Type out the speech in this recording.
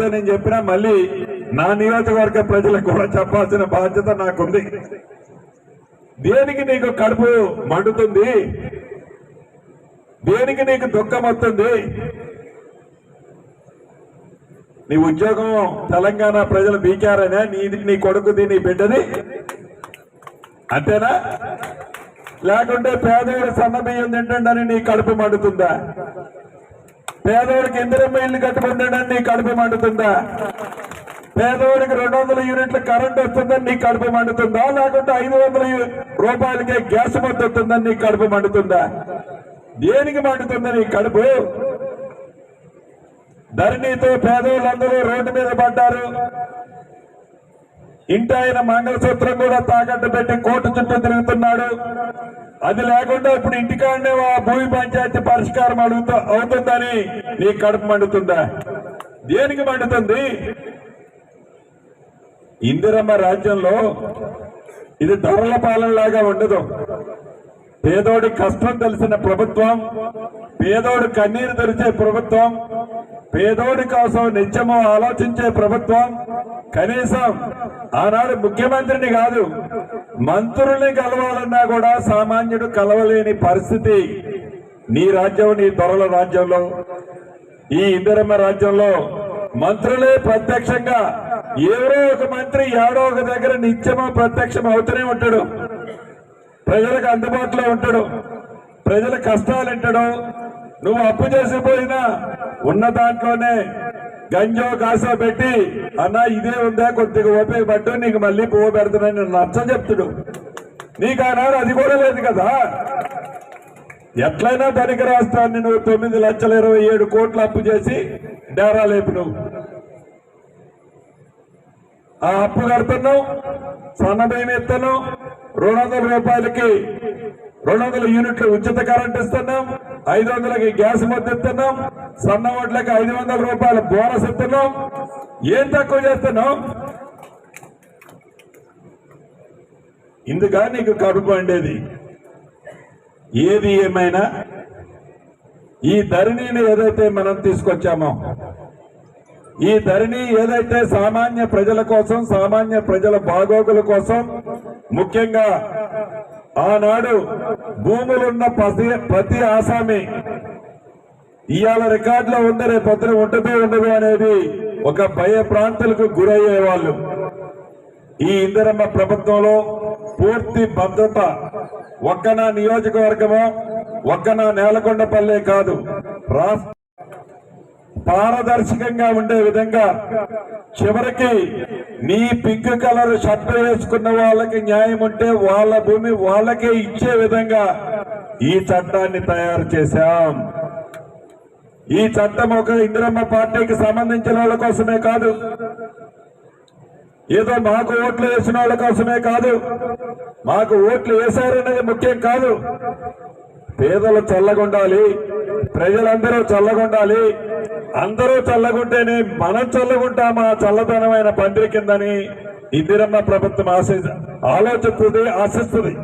నేను చెప్పినా మళ్ళీ నా నియోజకవర్గ ప్రజలకు కూడా చెప్పాల్సిన బాధ్యత నాకుంది. దేనికి నీకు కడుపు మండుతుంది? దేనికి నీకు దుఃఖం వస్తుంది? నీ ఉద్యోగం తెలంగాణ ప్రజలు బీకారనే నీది నీ కొడుకుది నీ బిడ్డది? అంతేనా? లేకుంటే పేదవాడు సన్న బియ్యం తింటుండని నీ కడుపు మండుతుందా? పేదవాడికి ఇందిరమ్మ ఇల్లు కట్టుకుంటాడని నీ కడుపు మండుతుందా? పేదవాడికి రెండు వందల యూనిట్ల కరెంట్ వస్తుందని నీ కడుపు మండుతుందా? లేకుంటే ఐదు వందల రూపాయలకే గ్యాస్ మద్దతు వస్తుందని నీ కడుపు మండుతుందా? దేనికి మండుతుంది నీ కడుపు? ధరణితో పేదవాళ్ళందరూ రోడ్డు మీద పడ్డారు. ఇంటి ఆయన మంగళసూత్రం కూడా తాకట్టు పెట్టి కోర్టు చుట్టూ తిరుగుతున్నాడు. అది లేకుండా ఇప్పుడు ఇంటికాడనే ఆ భూమి పంచాయతీ పరిష్కారం అడుగుతా అవుతుందని నీ కడుపు మండుతుందా? దేనికి మండుతుంది? ఇందిరమ్మ రాజ్యంలో ఇది ధరల పాలనలాగా ఉండదు. పేదోడి కష్టం తెలిసిన ప్రభుత్వం పేదోడి కన్నీరు తెరిచే ప్రభుత్వం పేదోడి కోసం నిత్యము ఆలోచించే ప్రభుత్వం కనీసం ఆనాడు ముఖ్యమంత్రిని కాదు మంత్రుల్ని కలవాలన్నా కూడా సామాన్యుడు కలవలేని పరిస్థితి నీ రాజ్యం నీ దొరల రాజ్యంలో. ఈ ఇందిరమ్మ రాజ్యంలో మంత్రులే ప్రత్యక్షంగా ఎవరో ఒక మంత్రి ఏడో ఒక దగ్గర నిత్యమో ప్రత్యక్షం అవుతూనే ఉంటాడు. ప్రజలకు అందుబాటులో ఉంటాడు. ప్రజల కష్టాలు ఉంటాడు నువ్వు అప్పు చేసిపోయినా ఉన్న దాంట్లోనే గంజో కాసో పెట్టి అన్న ఇదే ఉందా? కొద్దిగా ఉపయోగపట్టు నీకు మళ్ళీ పువ్వు పెడతానని నచ్చ చెప్తుడు. నీకు ఆనాడు అది కూడా లేదు కదా? ఎట్లయినా పనికి రాస్తాను నువ్వు తొమ్మిది లక్షల ఇరవై ఏడు కోట్లు అప్పు చేసి డేరా లేపు నువ్వు. ఆ అప్పు కడుతున్నావు సన్న బియ్యం ఇస్తున్నావు రెండు వందల రూపాయలకి రెండు వందల యూనిట్లు ఉచిత కరెంట్ ఇస్తున్నాం ఐదు వందలకి గ్యాస్ మొత్తం ఇస్తున్నాం సన్న ఓట్లకి ఐదు వందల రూపాయల బోనస్ ఇస్తున్నాం. ఏం తక్కువ చేస్తున్నాం ఇందుగా నీకు కడుపు అండేది ఏది ఏమైనా? ఈ ధరణిని ఏదైతే మనం తీసుకొచ్చామో ఈ ధరణి ఏదైతే సామాన్య ప్రజల కోసం సామాన్య ప్రజల బాగోగుల కోసం ముఖ్యంగా ఆనాడు భూములున్న ప్రతి ప్రతి ఆసామి ఇవాళ రికార్డులో ఉంది రేపు పొద్దున ఉంటుందో ఉండదు అనేది ఒక భయ ప్రాంతాలకు గురయ్యే వాళ్ళు. ఈ ఇందిరమ్మ ప్రభుత్వంలో పూర్తి భద్రత ఒక్క నా నియోజకవర్గమో ఒక్క నా నేలకొండపల్లె కాదు రాష్ట్ర పారదర్శకంగా ఉండే విధంగా చివరికి నీ పింక్ కలర్ షర్ట్ వేసుకున్న వాళ్ళకి న్యాయం ఉంటే వాళ్ళ భూమి వాళ్ళకే ఇచ్చే విధంగా ఈ చట్టాన్ని తయారు చేశాం. ఈ చట్టం ఒక ఇందిరమ్మ పార్టీకి సంబంధించిన వాళ్ళ కోసమే కాదు. ఏదో మాకు ఓట్లు వేసిన వాళ్ళ కోసమే కాదు. మాకు ఓట్లు వేశారనేది ముఖ్యం కాదు. పేదలు చల్లగుండాలి ప్రజలందరూ చల్లగుండాలి. అందరూ చల్లగుంటేనే మనం చల్లగుంటామా చల్లదనమైన పందిరి కిందని ఇందిరమ్మ ప్రభుత్వం ఆశ ఆలోచిస్తుంది ఆశిస్తుంది.